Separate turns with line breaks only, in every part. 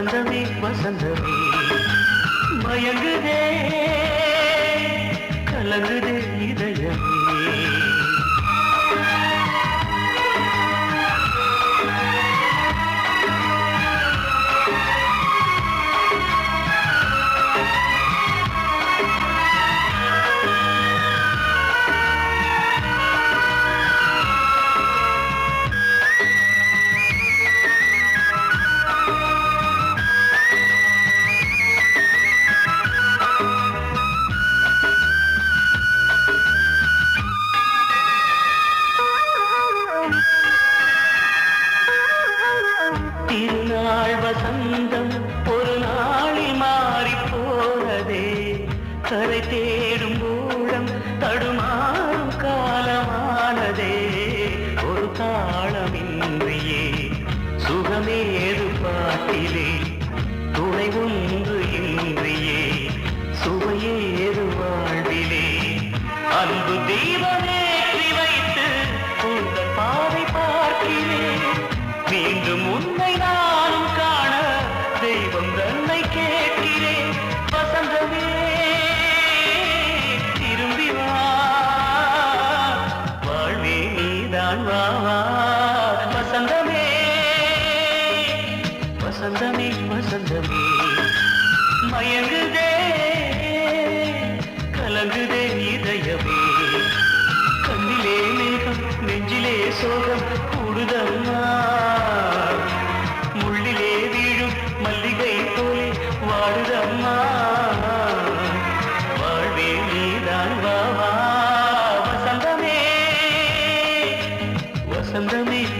வசந்தமே வசந்தமே. மயங்குதே கலங்குதே.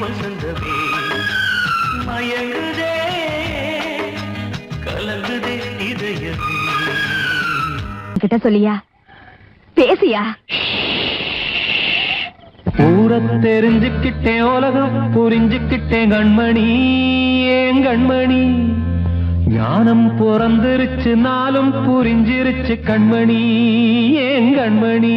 வசந்தமே மயங்குதே கலங்குதே இதயமே.
கிட்ட சொல்லியா? பேசியா?
ஊர தெரிஞ்சுக்கிட்டேன் உலகம் புரிஞ்சுக்கிட்டேன் கண்மணி ஏன் கண்மணி? ஞானம் பிறந்திருச்சு நாளும் புரிஞ்சிருச்சு கண்மணி ஏன் கண்மணி?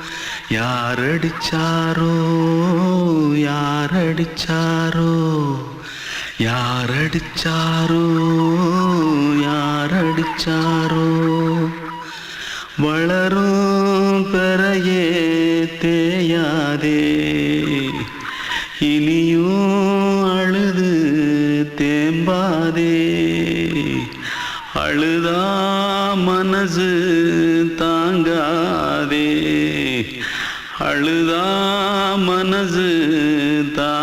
யாரடிச்சாரோ யாரடிச்சாரோ யாரடிச்சாரோ யாரடிச்சாரோ. வளரும் பெறையே தேயாதே. இனியும் அழுது தேம்பாதே. அழுதா மனசு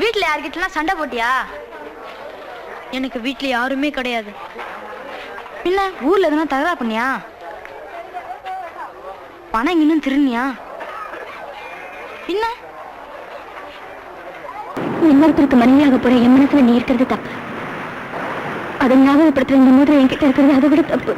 வீட்ல யார்கிட்டலாம் சண்டை போட்டியா? எனக்கு வீட்ல யாருமே கிடையாது. பின்ன ஊர்ல எதுனா தகராறு பண்ணியா? பணம் இன்னும் திருநியா பின்ன?
இன்னொருத்தருக்கு மனைவியாக போற என் மனசுல நீ இருக்கிறது தப்பு. அதை ஞாபகப்படுத்துற இந்த மோதிரம் என்கிட்ட இருக்கிறது அதை விட தப்பு.